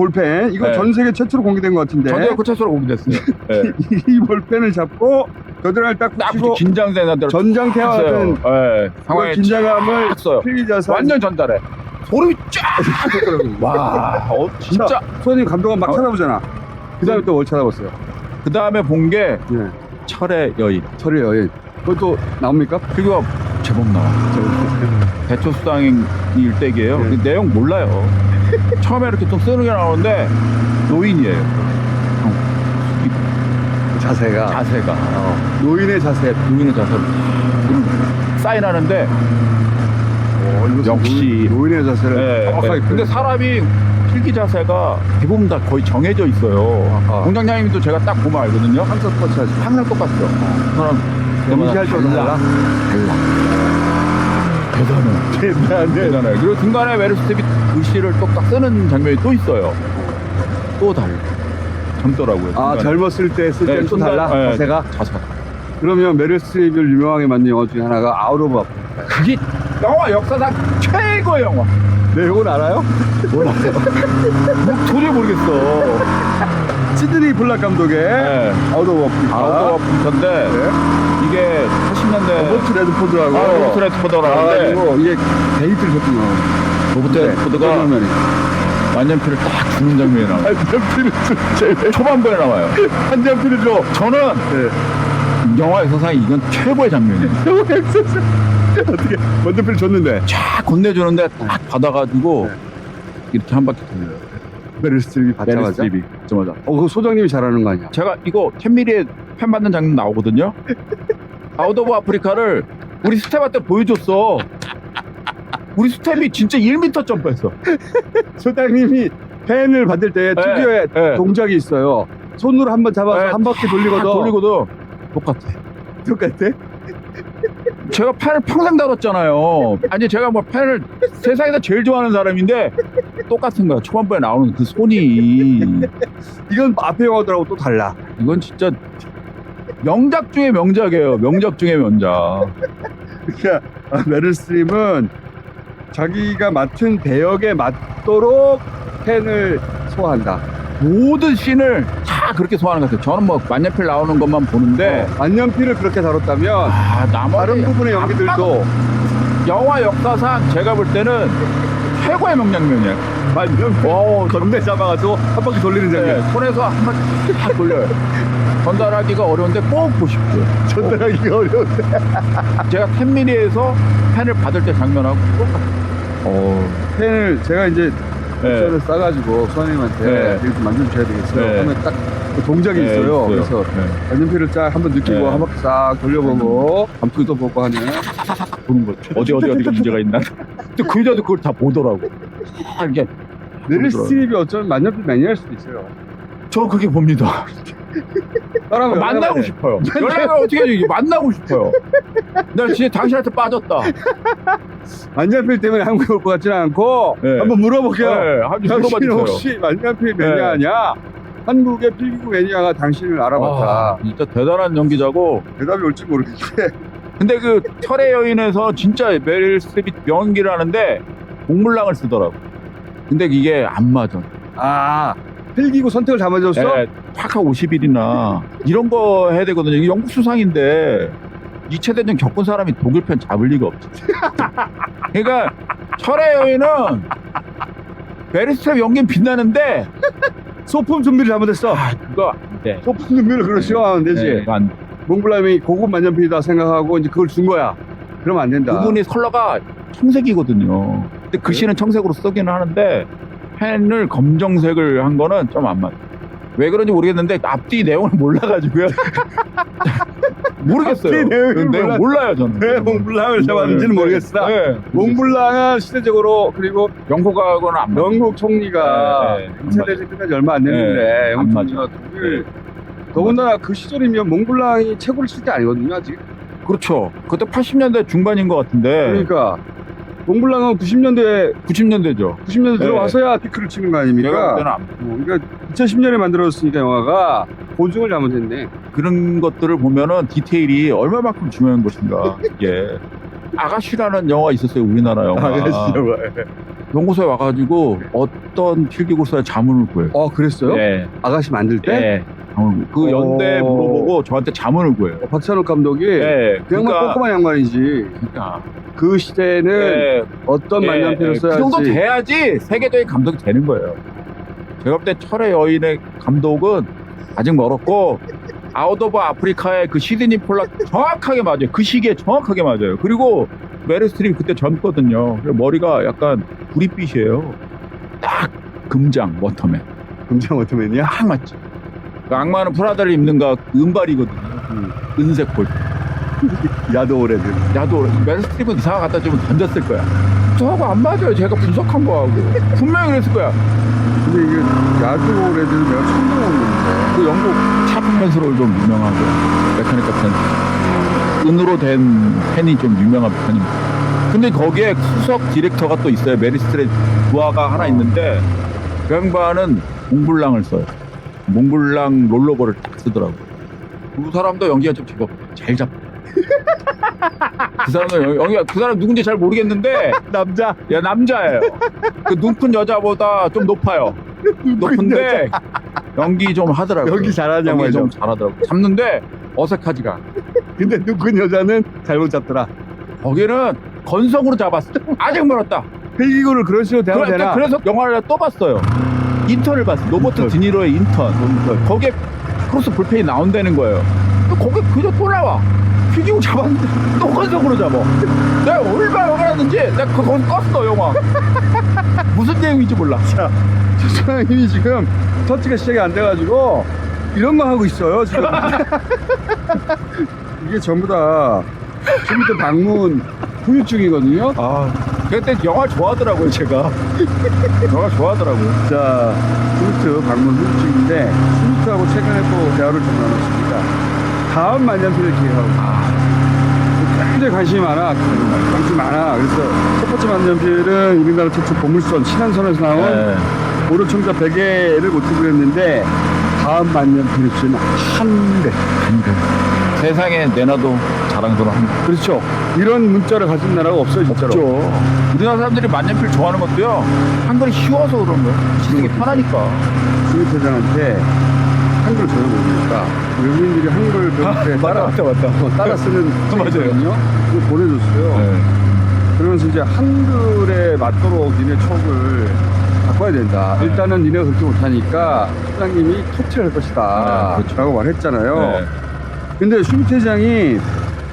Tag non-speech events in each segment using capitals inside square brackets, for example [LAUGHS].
볼펜 이거 네. 전 세계 최초로 공개된 것 같은데 전에 고체수로 공개됐어요. 네. 이 볼펜을 잡고 겨드랑이를 딱 딱 붙이고 긴장되는 대로 전장태와. 같은 네. 그 상황에 긴장감을 쫙 써요. 필기자산 완전 전달해. 소름이 쫙 돋더라고요. 와, 어, 진짜. 소장님 감독은 막 어. 쳐다보잖아 그 다음에 또 뭘 쳐다봤어요 그 다음에 본 게 예. 철의 여인. 철의 여인 그것도 나옵니까? 그거 제법 나와. 대초 수당인 일대기예요. 네. 그 내용 몰라요. 처음에 이렇게 좀 쓰는 게 나오는데 노인이에요. 자세가 자세가 어, 노인의 자세 노인의 자세로 사인하는데 어, 이것은 역시. 노인, 노인 의 자세를 네, 정확하게 네. 근데 사람이 필기 자세가 대부분 다 거의 정해져 있어요. 아하. 공장장님도 제가 딱 보면 알거든요. 항상 똑같이 항상 똑같죠. 그 사람 연기할 달라? 달라. 대단해. [LAUGHS] 대단해 대단해. 그리고 중간에 메르 스텝이 글씨를 또딱 쓰는 장면이 또 있어요. 또 달라. 젊더라고요. 아. 젊었을 때쓸 네, 때는 또 중간- 달라 네, 자세가 자세가. 그러면 메릴 스트립을 유명하게 만든 영화 중에 하나가 아웃 오브 아프리카 그게 영화 역사상 최고의 영화. 내용은 알아요? 몰라요. 뭐, 도저히 모르겠어. 시드니 블락 감독의 네. 아웃 오브 아프리카 아웃도어 분인데 네. 이게 80년대 로버트 레드포드라고 아, 로버트 레드포드라는데 나와가지고 이게 데이트를 줬군요 로버트 레드포드가 장면이 만년필을 딱 주는 장면이 나와요. 한장필을 줘 [LAUGHS] 초반부에 나와요. 한장필을 줘 저는 네. 영화 역사상 이건 최고의 장면이에요. [LAUGHS] 어떻게 만년필을 줬는데 쫙 건네주는데 딱 받아가지고 네. 이렇게 한 바퀴 돌려요. 메릴 스트립이 받자마자 스트립이. 어, 그거 소장님이 잘하는 거 아니야 제가 이거 캔미리에 팬 받는 장면 나오거든요. 아웃 오브 아프리카를 우리 스텝한테 보여줬어. 우리 스텝이 진짜 1m 점프했어. [LAUGHS] 소장님이 펜을 받을 때 네, 특유의 네. 동작이 있어요 손으로 한 번 잡아서 네, 한 바퀴 딱 돌리거든 돌리거든. 똑같아. [LAUGHS] 똑같아? 제가 펜을 평생 다뤘잖아요. 아니 제가 뭐 펜을 세상에서 제일 좋아하는 사람인데 똑같은 거야. 초반부에 나오는 그 손이 이건 앞에 영화들하고 또 달라 이건 진짜 명작 중에 명작이에요. 명작 중에 명작. [LAUGHS] 그러니까 아, 메릴 스트립은 자기가 맡은 배역에 맞도록 펜을 소화한다. 모든 씬을 다 그렇게 소화하는 것 같아요. 저는 뭐 만년필 나오는 것만 보는데 어, 만년필을 그렇게 다뤘다면 아 다른 나머지 부분의 연기들도 영화 역사상 제가 볼 때는 최고의 명장면이에요. 만년필 오, 건네 잡아가지고 한 바퀴 돌리는 장면. 네, 손에서 한 바퀴 딱 돌려요. 전달하기가 어려운데 꼭 보십시오. 전달하기가 어려운데. 제가 캔미리에서 펜을 받을 때 장면하고. 어, 펜을 제가 이제 네. 펜을 싸가지고 수아님한테 네. 이렇게 좀 만져주셔야 되겠어요. 네. 하면 딱 그 동작이 네, 있어요. 있어요. 그래서 네. 만년필을 쫙 한번 느끼고 네. 한 바퀴 싹 돌려보고 감투도 보고 하는 보는 거죠. 어디 어디 어디가 문제가 있나. 또그 여자도 그걸 다 보더라고. 다 이렇게 메릴 보더라고요. 스트립이 어쩌면 만년필 매니아일 수도 있어요. 저 그게 봅니다. 따라하면 만나고 연락을 해. 싶어요. 연락을 어떻게 하지? 만나고 싶어요. 나 진짜 당신한테 빠졌다. 만년필 때문에 한국에 올 것 같지는 않고 네. 한번 물어볼게요. 네, 한번 당신 물어봐주세요. 혹시 만년필 매니아냐? 한국의 필기구 매니아가 당신을 알아봤다. 아, 진짜 대단한 연기자고. 대답이 올지 모르겠는데 근데 그 철의 여인에서 진짜 메릴 스트립이 연기를 하는데 목물랑을 쓰더라고. 근데 이게 안 맞아. 아 필기구 선택을 잘못해줬어? 예, 파카 50일이나 이런 거 해야 되거든요. 이게 영국 수상인데 2차 대전 겪은 사람이 독일 편 잡을 리가 없지. [LAUGHS] 그러니까 철의 여인은 베리스텝 연기는 빛나는데 소품 준비를 잘못했어. 아 그거 안 돼. 소품 준비를 그렇게 시험하면 되지. 네, 안 돼. 몽블람이 고급 만년필이다 생각하고 이제 그걸 준 거야. 그러면 안 된다. 그분이 컬러가 청색이거든요. 근데 글씨는 청색으로 쓰기는 하는데 펜을 검정색을 한 거는 좀 안 맞아. 왜 그런지 모르겠는데 앞뒤 내용을 몰라가지고요. [LAUGHS] 모르겠어요. 내용 몰라- 몰라요 저는. 왜 몽블랑을 잡았는지는 모르겠으나 네. 몽블랑은 시대적으로 그리고 영국하고는 안. 영국 총리가 네, 네. 2차 대전 끝나지 얼마 안 됐는데 네, 영국 안 총리가 독일 더군다나 그 시절이면 몽블랑이 최고를 칠 때 아니거든요 아직 그렇죠. 그때 80년대 중반인 것 같은데 그러니까 몽블랑은 90년대 90년대죠. 90년대 네. 들어와서야 피크를 치는 거 내가 볼 아닙니까? 때는 안 뭐, 그러니까 2010년에 만들어졌으니까 영화가 보증을 잘못했네. 그런 것들을 보면은 디테일이 얼마만큼 중요한 것인가 이게 [LAUGHS] 아가씨라는 영화 있었어요 우리나라 영화 아가씨 영화. 연구소에 와가지고 어떤 필기구사에 자문을 구해요. 어 그랬어요? 네. 아가씨 만들 때 네. 자문을 구해요. 그 연대 어. 물어보고 저한테 자문을 구해요. 어, 박찬욱 감독이 네. 그 양반 꼼꼼한 양반이지. 그러니까. 그 시대에는 네. 어떤 예, 만년필을 예, 써야지. 그 정도 돼야지 세계적인 감독이 되는 거예요. 제가 볼 때 철의 여인의 감독은 아직 멀었고 아웃 오브 아프리카의 그 시드니 폴락 정확하게 맞아요. 그 시기에 정확하게 맞아요. 그리고 메리 스트립 그때 젊거든요. 그래서 머리가 약간 구릿빛이에요. 딱 금장 워터맨. 금장 워터맨이야? 딱 맞지. 그 악마는 프라다를 입는가 그 은발이거든요. 음. 은색 볼. [LAUGHS] 야도 오래된. 야도 메리 스트립은 이상한 갖다 주면 던졌을 거야. 저하고 안 맞아요. 제가 분석한 거하고. 분명히 그랬을 거야. 근데 이게 야도 오래된 내가 처음 들어봤는데. 그 영국 샤프 펜스로 좀 유명하고 메카니컬 펜스 은으로 된 펜이 좀 유명한 편입니다 근데 거기에 수석 디렉터가 또 있어요 메리 스트레 부하가 하나 있는데 그 양반은 몽블랑을 써요 몽블랑 롤러버를 딱 쓰더라고 그 사람도 연기가 좀 제법 잘 잡고 [LAUGHS] 그 사람은 연- 연기가 그 사람 누군지 잘 모르겠는데 [LAUGHS] 남자. 야 남자예요 그 눈 큰 여자보다 좀 높아요 높은데 연기 좀 하더라고요. 연기 잘하냐 연기 말이야. 좀 잘하더라고. 요 잡는데 어색하지가. 않아. 근데 눈큰 여자는 잘못 잡더라. 거기는 건성으로 잡았어. 아직 멀었다. 필기구를 그런 식으로 대하면 그러니까 되나? 그래서 영화를 또 봤어요. 인턴을 봤어. 로버트 인턴. 드니로의 인턴. 인턴. 거기에 크로스 불펜이 나온다는 거예요. 근데 거기 그저 또 나와. 휘기고 잡았는데 [LAUGHS] 또 건성으로 잡아. 내가 얼마나 화가 났는지 내가 그- 거기 껐어 영화. [LAUGHS] 무슨 내용인지 몰라. 저 소장님이 지금 터치가 시작이 안 돼가지고 이런 거 하고 있어요 지금 [LAUGHS] 이게 전부 다 컴퓨터 방문 후유증이거든요 아, 그때 영화 좋아하더라고요, 제가. [LAUGHS] 영화 좋아하더라고요. 자 컴퓨터 방문 후유증인데 컴퓨터하고 최근에 또 대화를 좀 나눴습니다 다음 만년필을 기획하고 굉장히 관심이 많아 관심이 많아 그래서 첫 번째 만년필은 우리나라 최초 보물선 신한선에서 나온 네. 오류 청자 100개를 모티브로 했는데 다음 만년필을 주는 한대 세상에 내놔도 자랑스러운 한 그렇죠 이런 문자를 가진 나라가 없어요 진짜로 없죠. 우리나라 사람들이 만년필 좋아하는 것도요. 한글이 쉬워서 그런 거예요. 쓰기 편하니까. 수입회장한테 한글 전혀 모르니까 외국인들이 한글 배울 때 따라, 맞다, 맞다. 어, 따라 쓰는 [LAUGHS] 맞아요. 그거 보내줬어요 네. 그러면서 이제 한글에 맞도록 니네 촉을 바꿔야 된다 네. 일단은 니네가 그렇게 못하니까 소장님이 터치를 할 것이다 네, 그렇죠. 라고 말했잖아요 네. 근데 회장이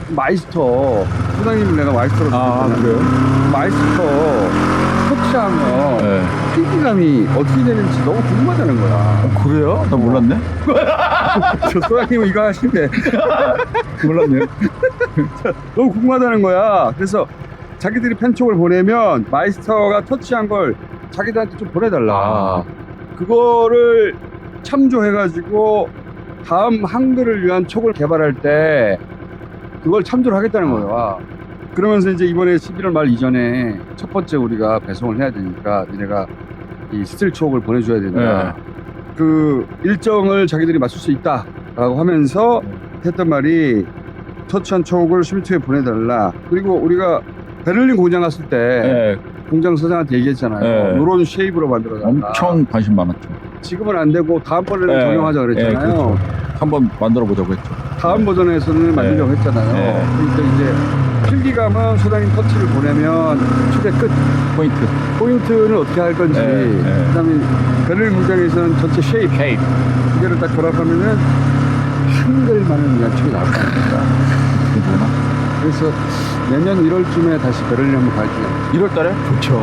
마이스터 소장님을 내가 마이스터로 아, 부르잖아요. 그래요? 마이스터 터치하면 네. 필기감이 어떻게 되는지 너무 궁금하다는 거야 어, 그래요? 나 몰랐네. [LAUGHS] 저 소장님은 이거 하신대 [LAUGHS] 몰랐네. [LAUGHS] 너무 궁금하다는 거야 그래서 자기들이 펜촉을 보내면 마이스터가 터치한 걸 자기들한테 좀 보내달라 아, 그거를 참조해가지고 다음 한글을 위한 촉을 개발할 때 그걸 참조를 하겠다는 거야. 그러면서 이제 이번에 11월 말 이전에 첫 번째 우리가 배송을 해야 되니까 니네가 이 스틸 촉을 보내줘야 된다. 그 일정을 자기들이 맞출 수 있다라고 하면서 했던 말이 터치한 촉을 슈미트에 보내달라. 그리고 우리가 베를린 공장 갔을 때 네. 공장 사장한테 얘기했잖아요. 네. 이런 쉐입으로 만들어달라. 엄청 관심 많았죠. 지금은 안 되고 다음번에는 네. 적용하자 그랬잖아요. 네, 그렇죠. 한번 만들어 보자고 했죠. 다음 버전에서는 만들려고 했잖아요. 네. 그러니까 이제 필기감은 소장님 터치를 보내면 최대 끝 포인트. 포인트는 어떻게 할 건지 네, 네. 그다음에 베를린 공장에서는 전체 쉐입. 두 개를 딱 결합하면은 한글만을 위한 촉이 나올 겁니다. 그래서 내년 1월쯤에 다시 베를린 한번 갈게요. 1월 달에? 좋죠.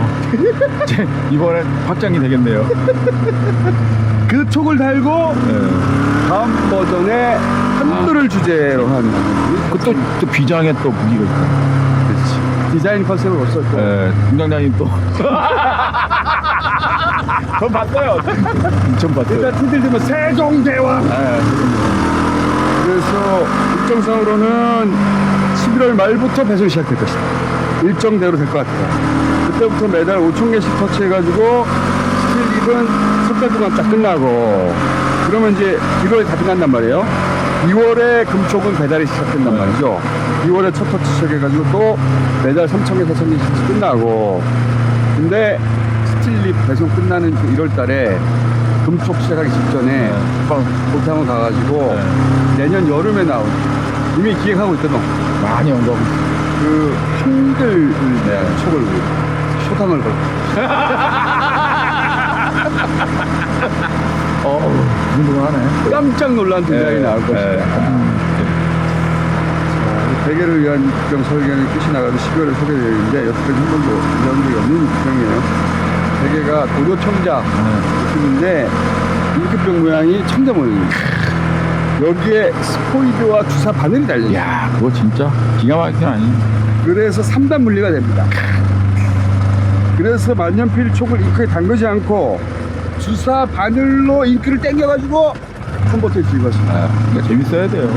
이번엔 확장이 되겠네요. [LAUGHS] 그 촉을 달고 네. 다음 버전에 한글을 주제로 한 그또 또 비장의 또 무기가 있다. 그렇지. 디자인 컨셉을 또 네, 공장장님 또. 전 봤어요. 전 봤어요. 일단 티들 들면 세종대왕 네. 그래서 일정상으로는 11월 말부터 배송이 시작될 것이다. 일정대로 될 것 같아요. 그때부터 매달 5천 개씩 터치해가지고 스틸립은 석 달 동안 딱 끝나고 그러면 이제 1월에 다 끝난단 말이에요. 2월에 금촉은 배달이 시작된단 네. 말이죠. 2월에 첫 터치 시작해가지고 또 매달 3천 개, 4천 개씩 끝나고 근데 스틸립 배송 끝나는 그 1월 달에 금촉 시작하기 직전에 한번 거기 한번 가가지고 네. 내년 여름에 나온 이미 기획하고 있던 많이 있어요. 그 한글 네. 촉을 쇼탕을 걸고 어, 궁금하네. 깜짝 놀란 디자인이 나올 것이다. 자, 대게를 위한 입병 설계는 끝이 나가서 12월에 소개되는데 여태까지 한 번도 이런 적이 없는 입병이에요. 대게가 도료 청자 느낌인데 잉크병 모양이 청자 모양입니다. 여기에 스포이드와 주사 바늘이 달려 있어요. 이야, 그거 진짜 기가 막히긴 아니. 그래서 3단 분리가 됩니다. 그래서 만년필 촉을 잉크에 담그지 않고 주사 바늘로 잉크를 당겨가지고 컴버터에 들이것입니다. 아, 그러니까 재밌어야 돼요.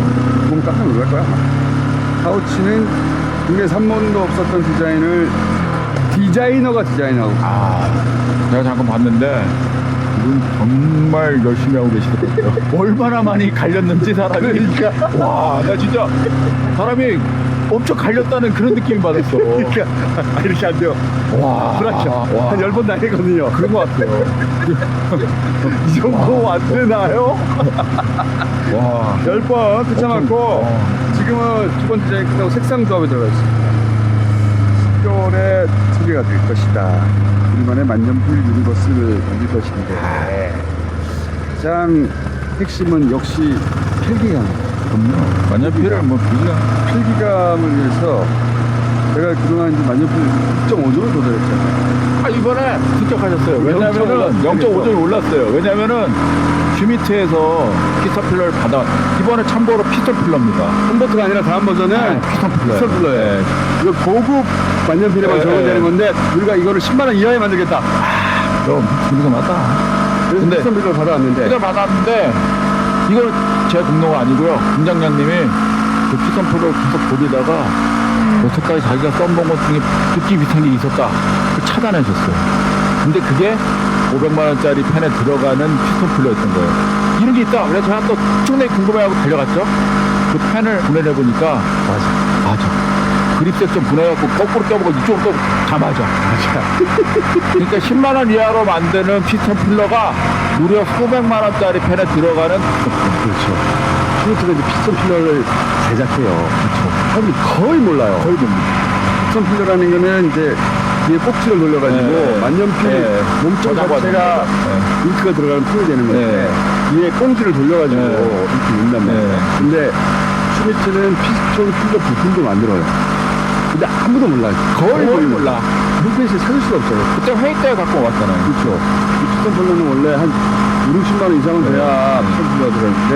보면 깜짝 놀랄 거야. 아마. 파우치는 국내에서 한 번도 없었던 디자인을 디자이너가 디자인하고 아, 제가 잠깐 봤는데 이 분 정말 열심히 하고 계시더라고요. [LAUGHS] 얼마나 많이 갈렸는지 사람이. 그러니까. 와, 나 진짜 사람이 엄청 갈렸다는 그런 느낌이 받았어. 그러니까 아, 이렇게 안 돼요. 와, 그렇죠. 와. 한 열번 다니거든요. 그런 것 같아요. [LAUGHS] 이 정도 안 되나요? 와, 열 번 붙여맞고 어. 지금은 두번 디자인 끝나고 색상 조합에 들어가 있습니다. 10개월에 소개가 될 것이다. 우리만의 만년필 유니버스를 만들 것인데 가장 핵심은 역시 필기감. 그럼요. 만년필을 뭐 비가 필기감을 위해서 제가 그동안 이제 만년필 6.5점을 도달했잖아요. 아, 이번에 습격하셨어요. 왜냐면은 0.5 0.5점이 올랐어요. 왜냐면은 큐미트에서 피스톨 필러를 받아 이번에 참고로 피스톨 필러입니다. 홈버트가 아니라 다음 버전은 피스톨 필러. 피스톨 필러예요. 이거 고급 만년필에만 네. 적용되는 건데 우리가 이거를 10만 원 이하에 만들겠다. 그럼 우리가 맞다. 그래서 근데- 피스톨 필러를 받아왔는데 피를 받았는데 이거는 제 공로가 아니고요. 공장장님이 그 필러 계속 보리다가 여태까지 자기가 써본 것 중에 듣기 비슷한 게 있었다. 그 차단해줬어요. 근데 그게 500만 원짜리 펜에 들어가는 피스톨 필러였던 거예요. 이런 게 있다. 그래서 제가 또 엄청나게 궁금해하고 달려갔죠. 그 펜을 분해해 보니까 맞아, 맞아. 그립색 좀 분해갖고 거꾸로 껴보고 이쪽으로 다 맞아. 맞아. [LAUGHS] 그러니까 10만 원 이하로 만드는 피스톤 필러가 무려 수백만 원짜리 펜에 들어가는 그렇죠. 슈트가 이제 피스톤 필러를 제작해요. 그렇죠. 거의 몰라요. 거의 봅니다. 피스톤 필러라는 거는 이제 뒤에 꼭지를 돌려가지고 네. 만년필 네. 몸통 자체가 됩니다. 잉크가 들어가는 풀이 되는 건데 뒤에 꽁지를 돌려가지고 네. 이렇게 넣는단 말이에요. 네. 근데 슈미트는 피스톤 필러 부품도 만들어요. 근데 아무도 몰라요. 거의, 거의 몰라. 몰라. 물건에서 찾을 수가 없어요. 그때 회의 때 갖고 왔잖아요. 그렇죠. 이 피스톤 필러는 원래 한 5, 60만 원 이상은 돼야 네. 피스톤 필러가 들어있는데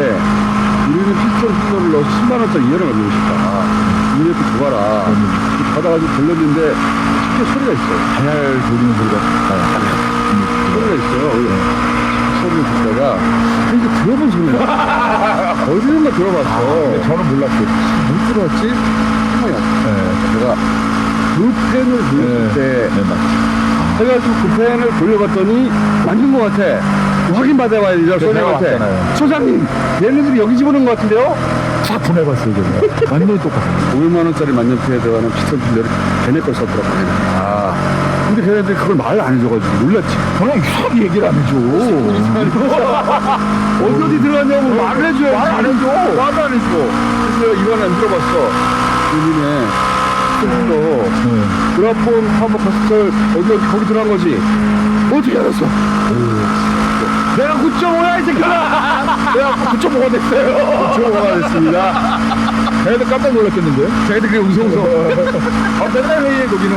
우리는 피스톤 필러를 넣어서 10만 원짜리 이어를 만들고 싶다. 이렇게 줘봐라. 이렇게 받아가지고 돌렸는데 쉽 게 소리가 있어요. 잘 돌리는 소리가 나요. 소리가 있어요. 소리를 듣다가 이게 들어본 소리야. 어디선가 [LAUGHS] 들어봤어. 근데 저는 몰랐어요. 못 들어봤지? 생각이 났어. 네. 내가 그 펜을 돌렸을 때 네, 맞죠. 해가지고 그 펜을 돌려봤더니 맞는 것 같아. 확인받아봐야 되죠, 내가 소장한테. 왔잖아요. 소장님, 얘네들이 여기 집어넣은 것 같은데요? 다 보내봤어요, 저는. 완전히 똑같아요. 500만원짜리 만년필에 들어가는 피스톤 필러를 걔네 걸 썼더라고. 아. 근데 걔네들이 그걸 말안 해줘가지고 놀랐지. 저는 이상하게 얘기를 안 해줘. [LAUGHS] 어디 어디 들어갔냐고 말을 해줘야지. 말을 안 해줘. 말을 안 해줘. 그래서 내가 이건 안 들어봤어. 스톱도 네. 그라폰 파버 카스텔 어디 어디 거기 들어간 거지. 어떻게 알았어? 내가 9.5야 이 새끼야. 내가 9.5가 됐어요. 9.5가 됐습니다. 걔네들 깜짝 놀랐겠는데? 자기들 그냥 웅성웅성. 아, 맨날 회의해, 거기는.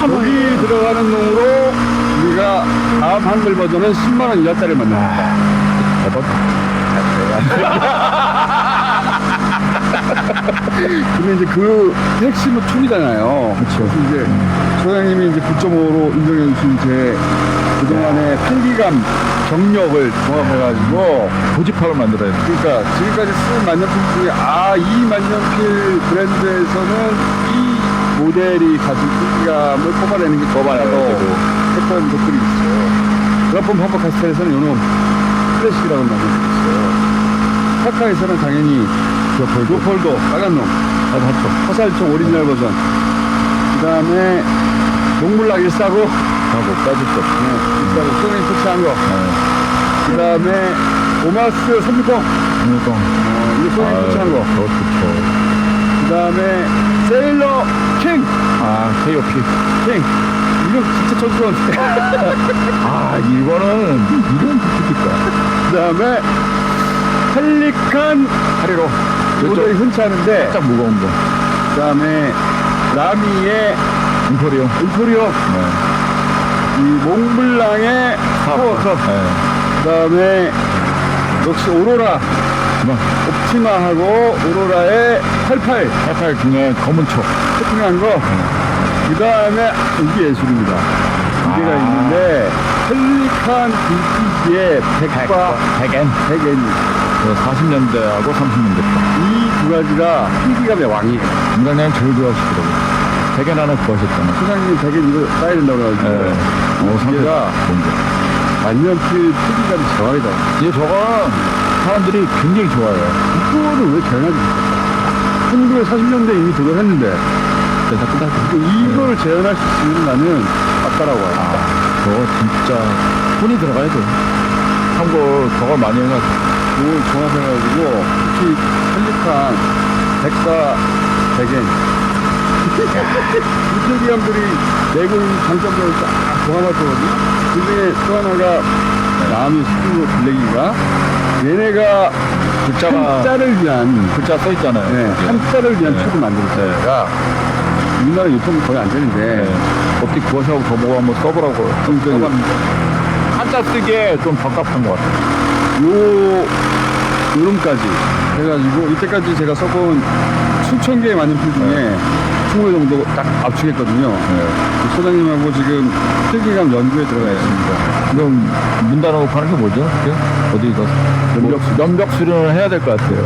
거기 들어가는 놈으로 우리가 다음 한글 버전은 10만 원 이하짜리 만납니다. 근데 이제 그 핵심은 툴이잖아요. 그쵸. 이제 소장님이 이제 9.5로 인정해 주신 제 그동안의 필기감, 경력을 종합해가지고 고집학을 만들어야 돼. 그러니까 지금까지 쓴 만년필 중에 아, 이 만년필 브랜드에서는 이 모델이 가진 필기감을 뽑아내는 게더 되고. 했던 것들이 있어요. 그라폰 펌퍼 카스텔에서는 요놈 클래식이라고 하는 만년필이 있어요. 카카에서는 당연히 요폴도, 요폴도 빨간 놈, 아, 맞죠. 화살촉 오리지널 버전. 그 다음에 녹물락 149 비싸고 빠질 수 없고. 비싸고 소장님 터치한 거. 네. 그 다음에 오마스 360. 그러니까. 어, 이거 소장님 터치한 거. 그거 좋죠. 그 다음에 세일러 킹. 아, KOP. 킹. 이거 진짜 촌스러운데. [LAUGHS] 아, 이거는, 이건 좋겠다. 그 다음에 펠리칸 하리로. 모델이 흔치 않은데. 살짝 무거운 거. 그 다음에 라미의 인포리오. 인포리오. 네. 이 몽블랑의 파워컵. 네. 그 다음에 역시 오로라. 그만. 옵티마하고 오로라의 88 88 중에 검은 촉. 세팅한 거. 그 다음에 이게 예술입니다. 두 개가 아. 있는데 펠리칸 빈티지의 백과 100N. 백엔 40년대하고 30년대 거. 이두 가지가 필기감의 왕이에요. 인간량 제일 좋아하시더라고요. 100N 하나 구하셨잖아요. 소장님 백엔 이거 써야 된다고 그래가지고 네. 어, 좋은 거. 만년필 필기감이 대왕이다. 이제 저건 사람들이 굉장히 좋아해요. 이거를 왜 재현하지 못했어? 1940년대 이미 도전 했는데 그래서 끝났 이거를 재현할 수 있으면 나는 아까라고 아, 합니다. 저거 진짜 손이 들어가야 돼. 참고 저걸 많이 해가지고. 그걸 종합해가지고 특히 펠리칸 백과 백엔 이쪽기감들이 내고 있는 장점들을 쫙 종합했거든요. 그 중에 또 하나가 남이 스튜디오 블랙이가 얘네가 글자가 한자를 위한 글자 써 있잖아요. 네. 한자를 위한 네. 책을 만들었어요. 우리나라 유통이 거의 안 되는데 네. 어떻게 구하셔고 저보고 한번 써보라고. 좀 그- 써봤는데 한자 쓰기에 좀 적합한 것 같아요. 요 요름까지 해가지고 이때까지 제가 써본 수천 개의 만년필 중에 20개 정도 딱 압축했거든요. 네. 소장님하고 지금 필기감 연구에 들어가 있습니다. 지금 문 닫아놓고 하는 게 뭐죠? 그게? 어디 가서 연벽 수 연벽 수련을 해야 될 것 같아요.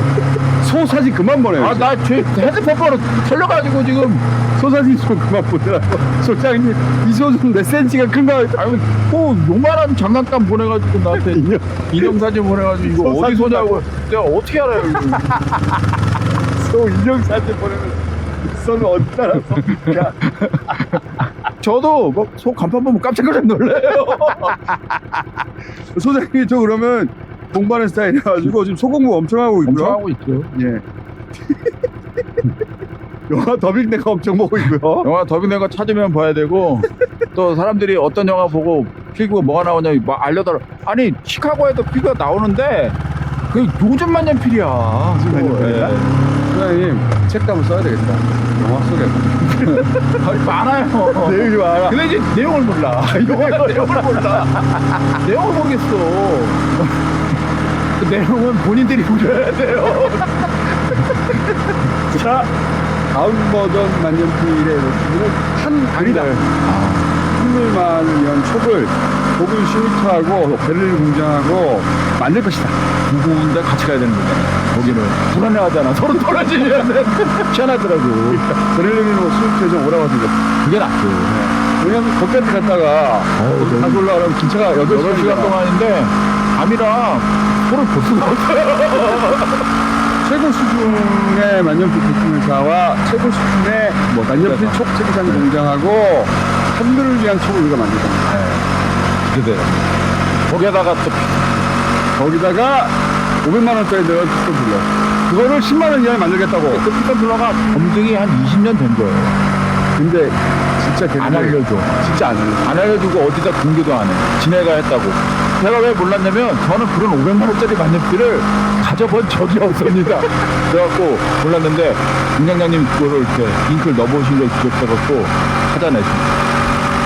소 사진 그만 보내요. 아, 나제 핸드폰 번호 틀려가지고 지금 소 사진 좀 그만 보내라고. 소장님 이소좀몇 센치가 큰가? 아유, 뭐 요만한 장난감 보내가지고 나한테 [LAUGHS] 인형. 사진 보내가지고 이거 소 어디 사진 소냐고 내가 어떻게 알아요? 이거. 소 인형 사진 보내면 소는 어디다 놨어? 야, 저도 뭐소 간판 보면 깜짝깜짝 놀래요. [LAUGHS] 소장님이 저 그러면 공부하는 스타일이라가지고 지금 소공부 엄청 하고 있고요. 엄청 하고 있죠. 예. [LAUGHS] 영화 더빙 내가 엄청 보고 있고요. 영화 더빙 된거 찾으면 봐야 되고 또 사람들이 어떤 영화 보고 피규어 뭐가 나오냐 막 알려달라. 아니 시카고에도 피규어 나오는데 그 요즘 만년필이야. 요즘 만년필이야? 소장님 책도 한번 써야 되겠다. 영화 속에. [LAUGHS] 아니, 많아요. 내용이 많아. 근데 이제 내용을 몰라. 영화 내용을 몰라. 내용을 모르겠어. 그 내용은 본인들이 보셔야 돼요. [LAUGHS] 자, 다음 버전 만년필의 모습은 한 강이다. 한물만을 위한 촉을 독일 슈미트하고 베를린 공장하고 만들 것이다. 무거운데 같이 가야 되는 거잖아. 거기는 불안해하잖아. 서로 떨어지면 [LAUGHS] 희한하더라고. 베를린은 뭐좀 오라고 하던데. 그게 낫죠. 왜냐면 거기까지 갔다가 어우, 다시 올라가면 기차가 8시간 8시간 동안인데 밤이라 서로 볼 수가 없어요. 최고 수준의 만년필 제품회사와 최고 수준의 뭐, 만년필. 촉 체계장 공장하고 한글을 위한 촉을 우리가 만들다. 그대 거기에다가 또 거기다가 500만 원짜리 내가 피스톤 불러. 그거를 10만 원 이하에 만들겠다고. 그 피터 블러가 검증이 한 20년 된 거예요. 근데 진짜 걔네 안 알려줘. 진짜 안 알려줘. 안 알려주고 어디다 공개도 안 해. 지네가 했다고. 제가 왜 몰랐냐면 저는 그런 500만 원짜리 만년필을 가져본 적이 없습니다. [LAUGHS] 그래갖고 몰랐는데 운영장님 그거를 이렇게 잉크를 넣어보시려고 기억해갖고 찾아내십니다.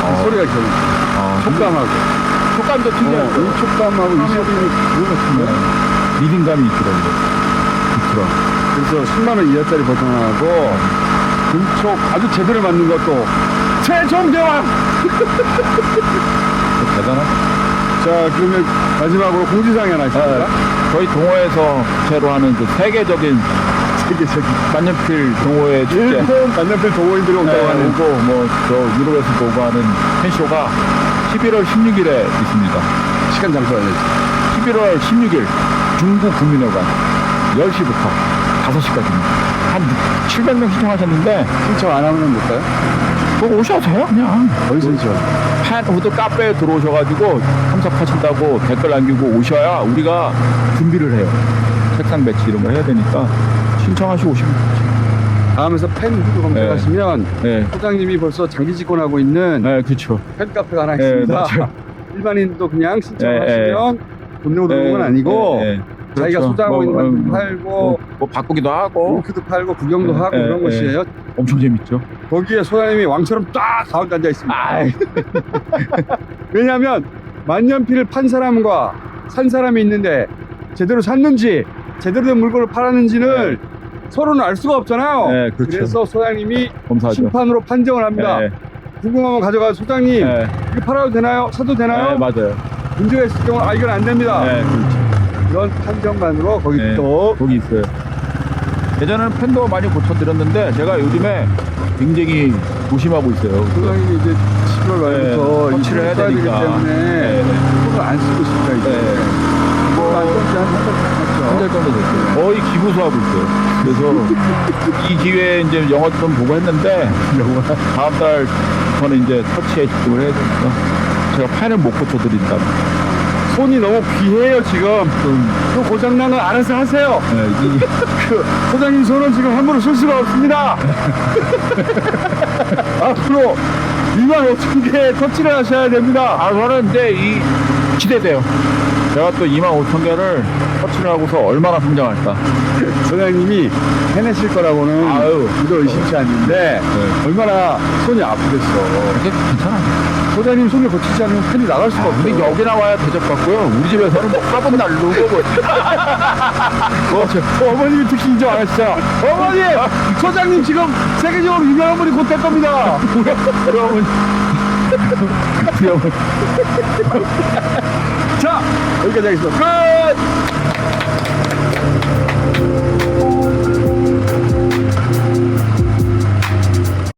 어, 소리가 기억나. 어, 촉감하고. 촉감도 어, 특이하고 이 촉감하고 이 소리는 그거 같은데. 리듬감이 있더라고요. 좋더라. 그래서 10만 원 이하짜리 버전하고 금촉 아주 제대로 만든 것도 최종 대왕! [LAUGHS] 대단하다. 자, 그러면 마지막으로 공지사항이 하나 있습니다. 저희 동호회에서 제로 하는 그 세계적인 세계적인. 만년필 동호회 축제. 일본 만년필 동호인들이 온다고 네, 하는 오고 뭐저 유럽에서 오고 하는 팬쇼가 11월 16일에 있습니다. 시간 장소 알려주세요. 11월 16일 중구 구민회관 10시부터 5시까지입니다. 한 700명 신청하셨는데 신청 안 하면 못 가요? 뭐 오셔도 돼요 그냥 어디 신청? 하얀 후드 카페에 들어오셔가지고 참석하신다고 댓글 남기고 오셔야 우리가 준비를 해요. 책상 배치 이런 거 해야 되니까 신청하시고 오시면. 다음에서 팬 후드 검색하시면 네, 소장님이 벌써 장기 직권하고 있는 네, 그렇죠. 팬카페가 하나 네, 있습니다. 맞아요. [LAUGHS] 일반인도 그냥 신청하시면 네, 돈 내고 들어오는 건 아니고 네, 네. 자기가 그렇죠. 소장하고 있는 뭐, 만큼 뭐, 팔고 뭐, 뭐 바꾸기도 하고 링크도 팔고 구경도 네, 하고 네, 그런 네. 곳이에요. 엄청 재밌죠. 거기에 소장님이 왕처럼 딱 가운데 앉아 있습니다. [LAUGHS] 왜냐하면 만년필을 판 사람과 산 사람이 있는데 제대로 샀는지 제대로 된 물건을 팔았는지를 서로는 알 수가 없잖아요. 네, 그렇죠. 그래서 소장님이 검사하죠. 심판으로 판정을 합니다. 네, 궁금하면 가져가 소장님 네, 이거 팔아도 되나요? 사도 되나요? 네, 맞아요. 문제가 있을 경우 아 이건 안 됩니다. 네, 그렇죠. 그런 판정만으로 거기 네. 또 거기 있어요. 예전에는 팬도 많이 고쳐드렸는데 제가 요즘에 굉장히 조심하고 있어요. 소장님이 이제 10월 말부터 네, 이 터치를 해야 되기. 때문에 네, 네. 손을 안 쓰고 싶다 이제. 네. 뭐 안전지 한 한달 한달 갔죠. 정도 됐어요. 거의 기부수하고 있어요. 그래서 [LAUGHS] 이 기회에 이제 영화 좀 보고 했는데 다음 달 저는 이제 터치에 집중을 해야 되니까 제가 팬을 못 고쳐드린다. 손이 너무 귀해요 지금. 좀또 고장난 건 알아서 하세요. 네, 이, [LAUGHS] 그 소장님 손은 지금 함부로 쓸 수가 없습니다. [LAUGHS] 앞으로 2만 5천 개 터치를 하셔야 됩니다. 아 저는 이제 이 기대돼요. 제가 또 2만 5천 개를 터치를 하고서 얼마나 성장할까. [LAUGHS] 소장님이 해내실 거라고는 아유. 저도 의심치 않는데 네. 얼마나 손이 아프겠어. 그게 괜찮아요. 소장님 손을 거치지 않으면 팬이 나갈 수가 없어. 근데 여기 나와야 대접받고요. 우리 집에서는 뭐 화분 날르고 뭐. [LAUGHS] 어, 저, 어머님이 특히 인정 안 하시잖아. 어머니! 소장님 지금 세계적으로 유명한 분이 곧 될 겁니다. 그러면 그러면 [LAUGHS] 자, 여기까지 하겠습니다. 끝!